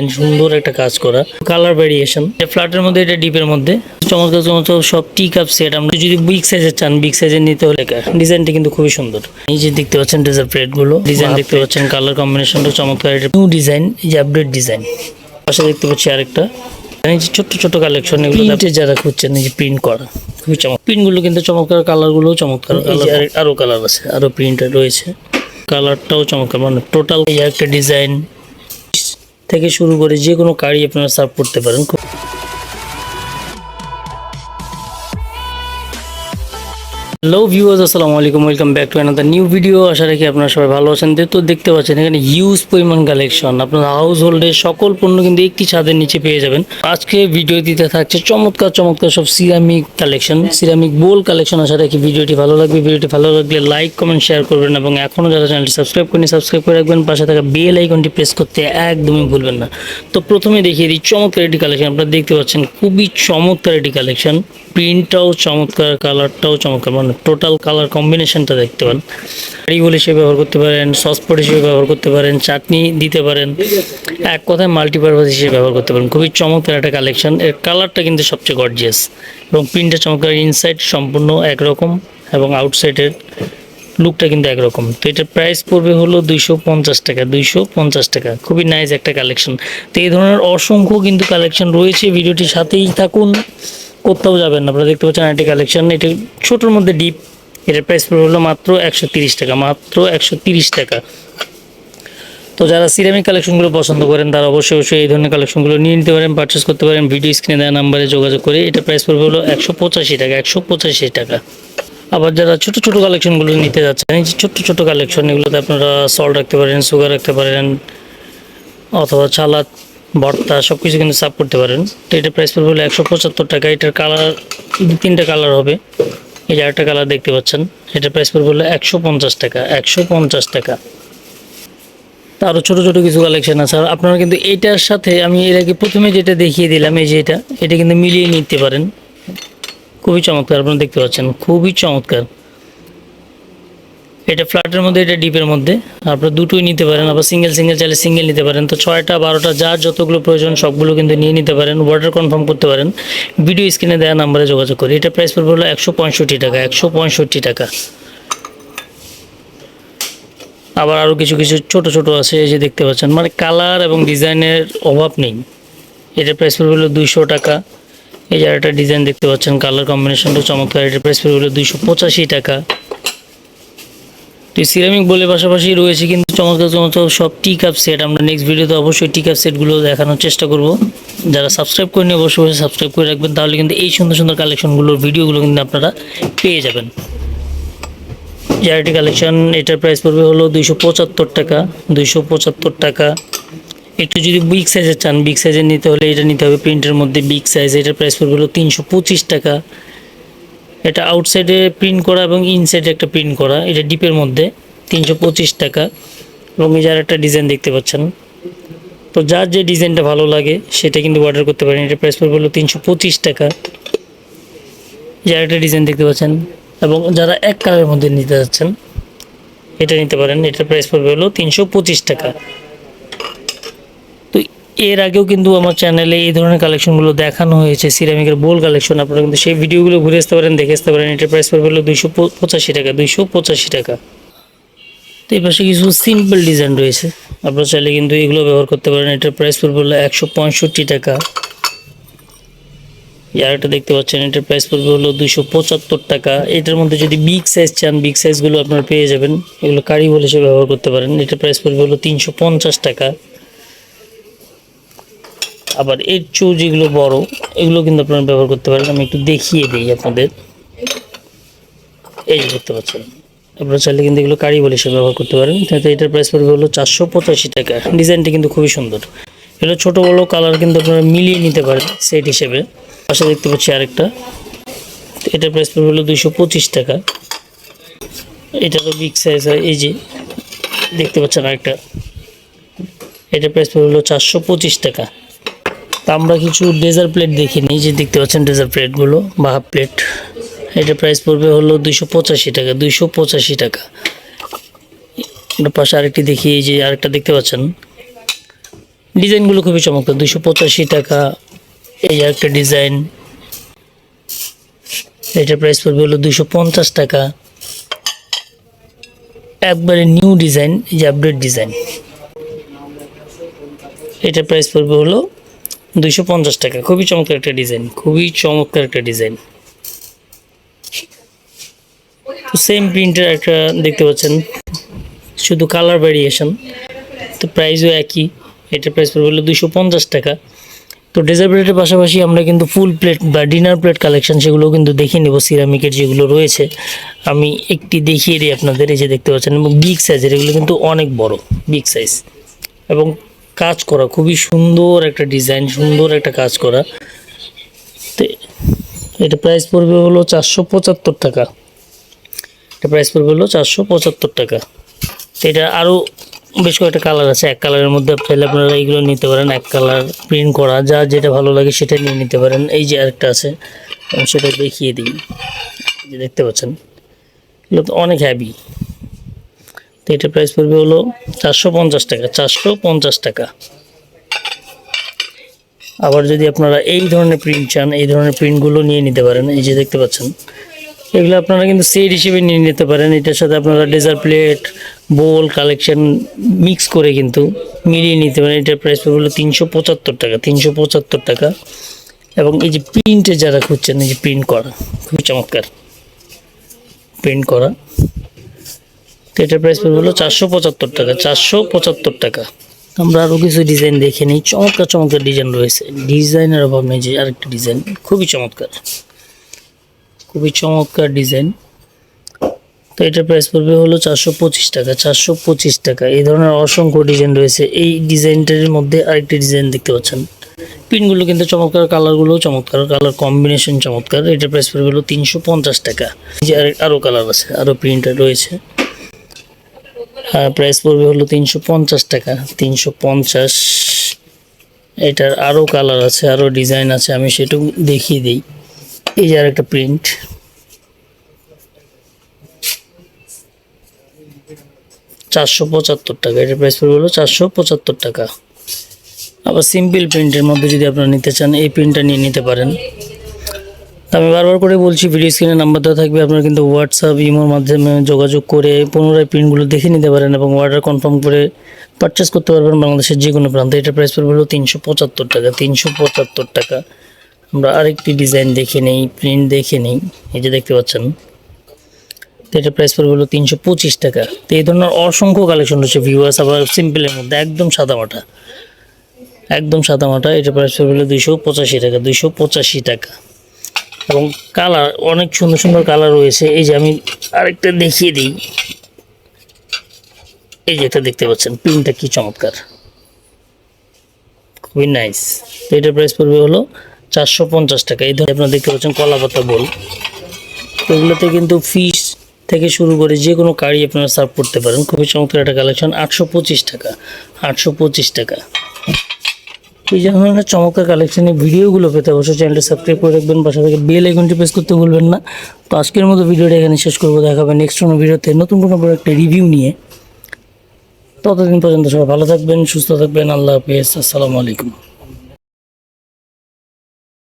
Design সুন্দর একটা কাজ করা। কালার ভেরিয়েশন ফ্ল্যাটের মধ্যে এটা ডিপের মধ্যে। চমৎকার চমৎকার সব টি কাপ সেট আমরা যদি বিগ সাইজের চান বিগ সাইজের নিতে হলে ডিজাইনটা কিন্তু খুবই সুন্দর। এই যে দেখতে পাচ্ছেন ডেজার প্লেটগুলো ডিজাইন দেখতে পাচ্ছেন কালার কম্বিনেশনটা চমৎকার এটা নিউ ডিজাইন এই যে আপডেট ডিজাইন পাশে দেখতে পাচ্ছি আরেকটা। এই যে ছোট্ট ছোট কালেকশন এগুলো যারা খুঁজছেন এই যে প্রিন্ট করা খুবই চমৎকার। প্রিন্টগুলো কিন্তু চমৎকার কালারগুলোও চমৎকার এই আরও কালার আছে। আরও প্রিন্ট রয়েছে। কালারটাও চমৎকার মানে টোটাল একটা ডিজাইন থেকে শুরু করে যে কোনো কারি আপনারা সার্ভ করতে পারেন। হ্যালো ভিউয়ার্স আসসালামু আলাইকুম welcome back to another new video আশা রাখি আপনারা সবাই ভালো আছেন। তো দেখতে পাচ্ছেন এখানে হিউজ পরিমাণ কালেকশন আপনার হাউস হোল্ডের সকল পণ্য কিন্তু একটি ছাদের নিচে পেয়ে যাবেন। আজকে ভিডিও দিতে থাকছে চমৎকার চমৎকার সব ceramic collection ceramic bowl collection আশা রাখি ভিডিওটি ভালো লাগবে। ভিডিওটি ভালো লাগলে লাইক কমেন্ট শেয়ার করবেন এবং এখনও যারা চ্যানেলটি সাবস্ক্রাইব করেনি সাবস্ক্রাইব করে রাখবেন। পাশে থাকা বেল আইকনটি প্রেস করতে একদমই ভুলবেন না। তো প্রথমে দেখিয়ে দিই চমৎকার একটি কালেকশন আপনারা দেখতে পাচ্ছেন খুবই চমৎকার একটি কালেকশন প্রিন্টটাও চমৎকার কালারটাও চমৎকার। টোটাল কালার কম্বিনেশনটা দেখতে পান কারিগুল হিসেবে ব্যবহার করতে পারেন সসপট হিসেবে ব্যবহার করতে পারেন, চাটনি দিতে পারেন, এক কথায় মাল্টিপারপাস হিসেবে ব্যবহার করতে পারেন। খুবই চমৎকার একটা কালেকশন এর কালারটা কিন্তু সবচেয়ে গর্জিয়াস এবং প্রিন্টটা চমৎকার ইনসাইড সম্পূর্ণ একরকম এবং আউটসাইডের লুকটা কিন্তু একরকম। তো এটার প্রাইস পড়বে হলো দুইশো পঞ্চাশ টাকা, দুইশো পঞ্চাশ টাকা। খুবই নাইস একটা কালেকশন তো এই ধরনের অসংখ্য কিন্তু কালেকশন রয়েছে। ভিডিওটির সাথেই থাকুন। কোথাও যাবেন আপনারা দেখতে পাচ্ছেন একটি কালেকশন এটা ছোটোর মধ্যে ডিপ এটার প্রাইস হলো মাত্র একশো টাকা, মাত্র একশো টাকা। তো যারা সিরামিক কালেকশনগুলো পছন্দ করেন, তারা অবশ্যই অবশ্যই এই ধরনের কালেকশনগুলো নিয়ে নিতে পারেন পারচেস করতে পারেন। ভিডিও স্ক্রিনে দেওয়া নাম্বারে যোগাযোগ করে এটা প্রাইস পড়বে হলো একশো পঁচাশি টাকা, একশো পঁচাশি টাকা। আবার যারা ছোট ছোট কালেকশনগুলো নিতে যাচ্ছেন, এই যে ছোট্ট ছোট কালেকশন এগুলোতে আপনারা সল্ট রাখতে পারেন সুগার রাখতে পারেন, অথবা ছালাদ ভর্তা সব কিছু কিন্তু সার্ভ করতে পারেন। তো এটা প্রাইস পড়বে হলো একশো পঁচাত্তর টাকা। এটার কালার তিনটা কালার হবে। এই যে আরেকটা কালার দেখতে পাচ্ছেন, এটার প্রাইস পড়বে হলো একশো পঞ্চাশ টাকা, একশো পঞ্চাশ টাকা। আরও ছোটো ছোটো কিছু কালেকশন আছে। আর আপনারা কিন্তু এটার সাথে, আমি এর আগে প্রথমে যেটা দেখিয়ে দিলাম, এই যে এটা এটা কিন্তু মিলিয়ে নিতে পারেন। খুবই চমৎকার, আপনারা দেখতে পাচ্ছেন, খুবই চমৎকার। এটা ফ্ল্যাটের মধ্যে, এটা ডিপের মধ্যে। আপনারা দুটোই নিতে পারেন, আবার সিঙ্গেল সিঙ্গেল চাইলে সিঙ্গেল নিতে পারেন। তো ছয়টা, বারোটা, যার যতগুলো প্রয়োজন সবগুলো কিন্তু নিয়ে নিতে পারেন। অর্ডার কনফার্ম করতে পারেন। ভিডিও স্ক্রিনে দেওয়া নাম্বারে যোগাযোগ করি এটা প্রাইস পড়বে হলো একশো পঁয়ষট্টি টাকা, একশো পঁয়ষট্টি টাকা। আবার আরও কিছু কিছু ছোট ছোট আছে, এই যে দেখতে পাচ্ছেন। মানে কালার এবং ডিজাইনের অভাব নেই। এটার প্রাইস পড়বে হলো দুইশো টাকা। এই যে একটা ডিজাইন দেখতে পাচ্ছেন কালার কম্বিনেশনটা চমৎকার। এটার প্রাইস পড়বে হলো দুইশো পঁচাশি টাকা। তো সিরামিক বলে পাশাপাশি রয়েছে কিন্তু চমৎকার চমৎকার সব টি কাপ সেট আমরা নেক্সট ভিডিওতে অবশ্যই টি কাপ সেটগুলো দেখানোর চেষ্টা করব। যারা সাবস্ক্রাইব করেনি অবশ্যই অবশ্যই সাবস্ক্রাইব করে রাখবেন। তাহলে কিন্তু এই সুন্দর সুন্দর কালেকশনগুলোর ভিডিওগুলো কিন্তু আপনারা পেয়ে যাবেন। জারিটি কালেকশন এটার প্রাইস পড়বে হলো দুইশো পঁচাত্তর টাকা। দুইশো পঁচাত্তর টাকা। একটু যদি বিগ সাইজের চান বিগ সাইজের নিতে হলে এটা নিতে হবে। প্রিন্টের মধ্যে বিগ সাইজ এটার প্রাইস পড়বে হলো তিনশো পঁচিশ টাকা। এটা আউটসাইডে প্রিন্ট করা এবং ইনসাইডে একটা প্রিন্ট করা। এটা ডিপের মধ্যে, তিনশো পঁচিশ টাকা। এবং যার একটা ডিজাইন দেখতে পাচ্ছেন। তো যার যে ডিজাইনটা ভালো লাগে, সেটা কিন্তু অর্ডার করতে পারেন। এটা প্রাইস পড়বে হলো তিনশো পঁচিশ টাকা। যার একটা ডিজাইন দেখতে পাচ্ছেন। এবং যারা এক কালারের মধ্যে নিতে যাচ্ছেন, এটা নিতে পারেন। এটার প্রাইস পড়বে হলো তিনশো পঁচিশ টাকা। এর আগেও কিন্তু আমার চ্যানেলে এই ধরনের কালেকশনগুলো দেখানো হয়েছে সিরামিকের বোল কালেকশন আপনারা কিন্তু সেই ভিডিওগুলো ঘুরে আসতে পারেন, দেখে আসতে পারেন। এটার প্রাইস পড়বে হলো দুইশো পঁচাশি টাকা, দুইশো পঁচাশি টাকা। তো এই পাশে কিছু সিম্পল ডিজাইন রয়েছে। আপনারা চাইলে কিন্তু এগুলো ব্যবহার করতে পারেন। এটার প্রাইস পড়বে হলো একশো পঁয়ষট্টি টাকা। একটা দেখতে পাচ্ছেন এটার প্রাইস পড়বে হলো দুশো পঁচাত্তর টাকা। এটার মধ্যে যদি বিগ সাইজ চান বিগ সাইজগুলো আপনারা পেয়ে যাবেন। এগুলো কারি বলে হিসেবে ব্যবহার করতে পারেন। এটার প্রাইস পড়বে হলো তিনশো পঞ্চাশ টাকা। আবার এর চৌ যেগুলো বড়, এগুলো কিন্তু আপনারা ব্যবহার করতে পারেন। আমি একটু দেখিয়ে দিই আপনাদের। এই দেখতে পাচ্ছেন। আপনারা চাইলে কিন্তু এগুলো কারি বলে হিসেবে ব্যবহার করতে পারেন। তাতে এটার প্রাইস পড়বে হলো চারশো পঁচাশি টাকা। ডিজাইনটা কিন্তু খুবই সুন্দর। এগুলো ছোটো বড়ো কালার কিন্তু আপনারা মিলিয়ে নিতে পারেন সেট হিসেবে। পাশে দেখতে পাচ্ছি আরেকটা। এটার প্রাইস পড়বে হলো দুইশো পঁচিশ টাকা। এটা তো বিগ সাইজ হয়। এই যে দেখতে পাচ্ছেন আরেকটা। এটার প্রাইস পড়বে হলো চারশো পঁচিশ টাকা। তা আমরা কিছু ডেজার প্লেট দেখি যে দেখতে পাচ্ছেন ডেজার প্লেটগুলো বা হাফ প্লেট। এটা প্রাইস পড়বে হলো দুইশো পঁচাশি টাকা, দুইশো পঁচাশি টাকা। এটা পাশে আরেকটি দেখি, এই যে আরেকটা দেখতে পাচ্ছেন। ডিজাইনগুলো খুবই চমৎকার দুশো পঁচাশি টাকা। এই যে একটা ডিজাইন। এটার প্রাইস পড়বে হলো দুশো পঞ্চাশ টাকা। একবারে নিউ ডিজাইন এই যে আপডেট ডিজাইন এটার প্রাইস পড়বে হলো দুইশো পঞ্চাশ টাকা। খুবই চমৎকার একটা ডিজাইন, খুবই চমৎকার একটা ডিজাইন। তো সেম প্রিন্টের একটা দেখতে পাচ্ছেন, শুধু কালার ভ্যারিয়েশন তো প্রাইসও একই এটার প্রাইস পড়বে হলো দুশো পঞ্চাশ টাকা। তো ডেজার্ট প্লেটের পাশাপাশি আমরা কিন্তু ফুল প্লেট বা ডিনার প্লেট কালেকশন সেগুলো কিন্তু দেখিয়ে নেব সিরামিকের যেগুলো রয়েছে। আমি একটি দেখিয়ে দিই আপনাদের, এই যে দেখতে পাচ্ছেন, এবং বিগ সাইজের এগুলো কিন্তু অনেক বড় বিগ সাইজ এবং কাজ করা, খুবই সুন্দর একটা ডিজাইন সুন্দর একটা কাজ করা। তো, এটা প্রাইস পড়বে হলো চারশো পঁচাত্তর টাকা। এটা প্রাইস পড়বে হলো চারশো পঁচাত্তর টাকা। এটা আরও বেশ কয়েকটা কালার আছে। এক কালারের মধ্যে চাইলে আপনারা এইগুলো নিতে পারেন। এক কালার প্রিন্ট করা, যা যেটা ভালো লাগে সেটা নিয়ে নিতে পারেন। এই যে আরেকটা আছে সেটা দেখিয়ে দিই। দেখতে পাচ্ছেন এগুলো তো অনেক হ্যাভি তো এটা প্রাইস পড়বে হলো চারশো পঞ্চাশ টাকা, চারশো পঞ্চাশ টাকা। আবার যদি আপনারা এই ধরনের প্রিন্ট চান, এই ধরনের প্রিন্টগুলো নিয়ে নিতে পারেন, এই যে দেখতে পাচ্ছেন। এগুলো আপনারা কিন্তু সেট হিসেবে নিয়ে নিতে পারেন, এটার সাথে আপনারা dessert plate bowl collection mix করে কিন্তু মিলিয়ে নিতে পারেন। এটার প্রাইস পড়বে হলো তিনশো পঁচাত্তর টাকা, তিনশো পঁচাত্তর টাকা। এবং এই যে প্রিন্টে যারা খুঁজছেন, এই যে প্রিন্ট করা, খুবই চমৎকার। প্রিন্ট করা। এটার প্রাইস পড়বে হলো চারশো পঁচাত্তর টাকা, চারশো পঁচাত্তর টাকা। আমরা আরও কিছু ডিজাইন দেখে নিই, চমৎকার চমৎকার ডিজাইন রয়েছে। ডিজাইনের অভাব নেই যে আরেকটা ডিজাইন খুবই চমৎকার। খুবই চমৎকার ডিজাইন তো এটার প্রাইস পড়বে হলো চারশো পঁচিশ টাকা, চারশো পঁচিশ টাকা। এই ধরনের অসংখ্য ডিজাইন রয়েছে। এই ডিজাইনটার মধ্যে আরেকটি ডিজাইন দেখতে পাচ্ছেন। পিনগুলো কিন্তু চমৎকার কালারগুলোও চমৎকার কালার কম্বিনেশন চমৎকার। এটার প্রাইস পড়বে হলো তিনশো পঞ্চাশ টাকা। যে আরও কালার আছে আরও প্রিন্টার রয়েছে। প্রাইস পড়বে হলো তিনশো পঞ্চাশ টাকা। তিনশো পঞ্চাশ, এটার আরও কালার আছে আরও ডিজাইন আছে, আমি সেটাও দেখিয়ে দিই। এই যে আরেকটা প্রিন্ট চারশো পঁচাত্তর টাকা, এটার প্রাইস পড়বে হলো চারশো পঁচাত্তর টাকা। আবার সিম্পল প্রিন্টের মধ্যে যদি আপনারা নিতে চান, এই প্রিন্টটা নিয়ে নিতে পারেন। আমি বারবার করে বলছি ভিডিও স্ক্রিনে নাম্বার দেওয়া থাকবে, আপনারা কিন্তু হোয়াটসঅ্যাপ ইমোর মাধ্যমে যোগাযোগ করে পুনরায় প্রিন্টগুলো দেখে নিতে পারেন এবং অর্ডার কনফার্ম করে পারচেস করতে পারবেন বাংলাদেশের যে কোনো প্রান্তে। এটার প্রাইস পড়বে হলো তিনশো পঁচাত্তর টাকা, তিনশো পঁচাত্তর টাকা। আমরা আরেকটি ডিজাইন দেখে নেই প্রিন্ট দেখে নেই, এই যে দেখতে পাচ্ছেন। তো এটার প্রাইস পড়বে হলো তিনশো পঁচিশ টাকা। তো এই ধরনের অসংখ্য কালেকশন রয়েছে ভিউয়ার্স আবার সিম্পলের মধ্যে, একদম সাদামাটা একদম সাদামাটা এটার প্রাইস পড়বে হলো পঁচাশি টাকা, দুইশো পঁচাশি টাকা। এবং কালার, অনেক সুন্দর সুন্দর কালার রয়েছে। এই যে আমি আরেকটা দেখিয়ে দিই। এই যে এটা দেখতে পাচ্ছেন, প্রিন্টটা কি চমৎকার। খুবই নাইস তো এটার প্রাইস পড়বে হলো চারশো পঞ্চাশ টাকা। এই ধরনের আপনারা দেখতে পাচ্ছেন, কলা পাতা বল। এগুলোতে কিন্তু ফিশ থেকে শুরু করে যে কোনো কারি আপনারা সার্ভ করতে পারেন। খুবই চমৎকার একটা কালেকশন আটশো পঁচিশ টাকা, আটশো পঁচিশ টাকা। এই ধরনের চমৎকার কালেকশনের ভিডিওগুলো পেতে অবশ্যই চ্যানেলটি সাবস্ক্রাইব করে রাখবেন, পাশে থেকে বেল আইকনটি প্রেস করতে ভুলবেন না। তো আজকের মতো ভিডিওটা এখানে শেষ করব দেখাবে নেক্সট কোনো ভিডিওতে নতুন কোনো প্রোডাক্টের রিভিউ নিয়ে। ততদিন পর্যন্ত সবাই ভালো থাকবেন, সুস্থ থাকবেন, আল্লাহ হাফিজ, আসসালামু আলাইকুম।